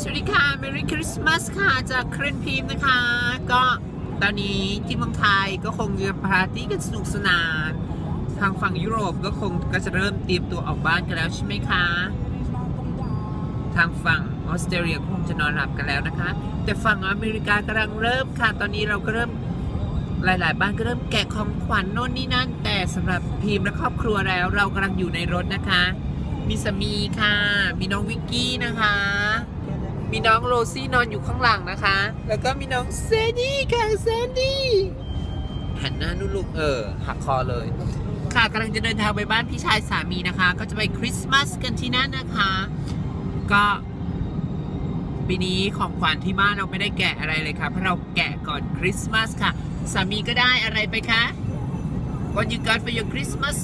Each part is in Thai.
สวัสดีค่ะ Merry Christmas ค่ะ จากเครนพีมนะคะ ก็ตอนนี้ที่เมืองไทยก็คงจะปาร์ตี้กันสนุกสนาน ทางฝั่งยุโรปก็คงก็จะเริ่มเตรียมตัวออกบ้านกันแล้วใช่ไหมคะ ทางฝั่งออสเตรเลียคงจะนอนหลับกันแล้วนะคะ แต่ฝั่งอเมริกากำลังเริ่มค่ะ ตอนนี้เราก็เริ่มหลาย ๆ บ้านก็เริ่มแกะของขวัญโน่นนี่นั่น แต่สำหรับพีมและครอบครัวแล้ว เรากำลังอยู่ในรถนะคะ มีสามีค่ะ มีน้องวิกกี้นะคะ มีน้องโรซี่นอนอยู่ข้างหลังนะคะ แล้วก็มีน้องเซนดี้ค่ะเซนดี้หันหน้านู่นลูกเออ หักคอเลย ค่ะกำลังจะเดินทางไปบ้านพี่ชายสามีนะคะ ก็จะไปคริสต์มาสกันที่นั่นนะคะ ก็ปีนี้ของขวัญที่บ้านเราไม่ได้แกะอะไรเลยค่ะ เพราะเราแกะก่อนคริสต์มาสค่ะ สามีก็ได้อะไรไปคะ What you got for your Christmas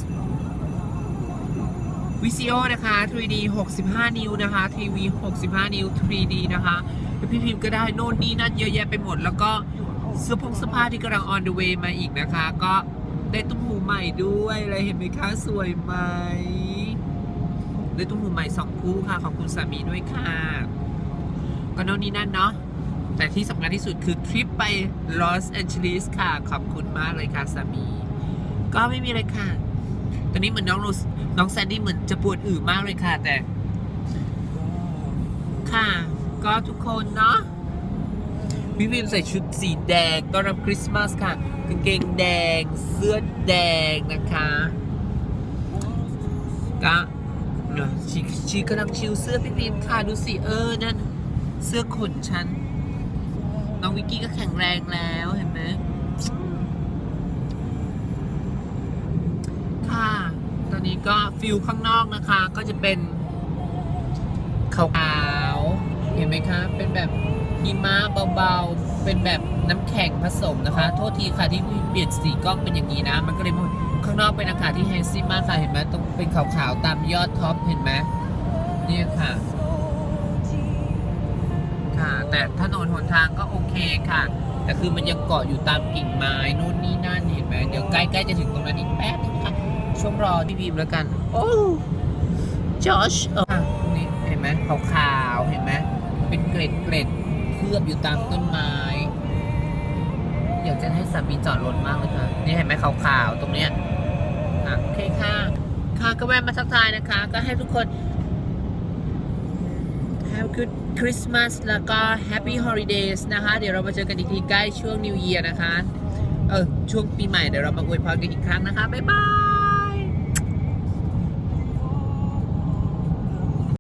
วิซีโอนะคะ 3D 65 นิ้วนะคะ ทีวี 65 นิ้ว 3D นะคะพี่พิมพ์ก็ได้โน่นนี่นั่นเยอะแยะไปหมด แล้วก็เสื้อผงเสื้อผ้าที่กำลัง on the way มาอีกนะคะ ก็ได้ตุ้มหูใหม่ด้วยอะไรเห็นไหมคะสวยไหมได้ตุ้มหูใหม่2คู่ค่ะ ขอบคุณสามีด้วยค่ะ ก็โน่นนี่นั่นเนาะแต่ที่สำคัญที่สุดคือทริปไปลอสแอนเจลิสค่ะ ขอบคุณมากเลยค่ะสามี ก็ไม่มีอะไรค่ะ ตอนนี้เหมือนน้องโรสน้องแซนดี้เหมือนจะปวดอึมากเลยค่ะ แต่ ค่ะ ก็ทุกคนเนาะพี่วิมใส่ชุดสีแดงต้อนรับคริสต์มาสค่ะกางเกงแดง เสื้อแดงนะคะก็เนาะชีชีกำลังชิวเสื้อพี่พิมค่ะดูสิเออนั่นเสื้อขนฉันน้องวิกกี้ก็แข็งแรงแล้วเห็นไหม ค่ะ ตอนนี้ ก็ฟิลข้างนอกนะคะ ก็จะเป็นขาวๆเห็นไหมคะ เป็นแบบหิมะเบาๆ เป็นแบบน้ำแข็งผสมนะคะ โทษทีค่ะที่เปลี่ยนสีกล้องเป็นอย่างนี้นะ มันก็เลยข้างนอกเป็นอากาศที่แฮนซี่มากค่ะ เห็นไหมตรงเป็นขาวๆ ตามยอดท็อปเห็นไหมเนี่ยค่ะ ค่ะ แต่ถนนหนทางก็โอเคค่ะ แต่คือมันยังเกาะอยู่ตามกิ่งไม้นู่นนี่นั่นเห็นไหมเดี๋ยวใกล้ๆจะถึงตรงนั้นอีกแป๊บนึงค่ะ ช่วงรอพี่บีมแล้วกัน โอ้จอชเออตรงนี้เห็นไหมขาวๆเห็นไหมเป็นเกล็ดเกล็ดๆเคลือบอยู่ตามต้นไม้ อยากจะให้สามีจอดรถมากเลยค่ะ นี่เห็นไหมขาวๆตรงเนี้ยอะโอเคค่ะ ค่ะก็แวะมาทักทายนะคะ ก็ให้ทุกคน Have a good Christmas แล้วก็ Happy Holidays นะคะ เดี๋ยวเรามาเจอกันอีกทีใกล้ช่วง New Year นะคะ เออช่วงปีใหม่เดี๋ยวเรามาอวยพรกันอีกครั้งนะคะ บ๊ายบาย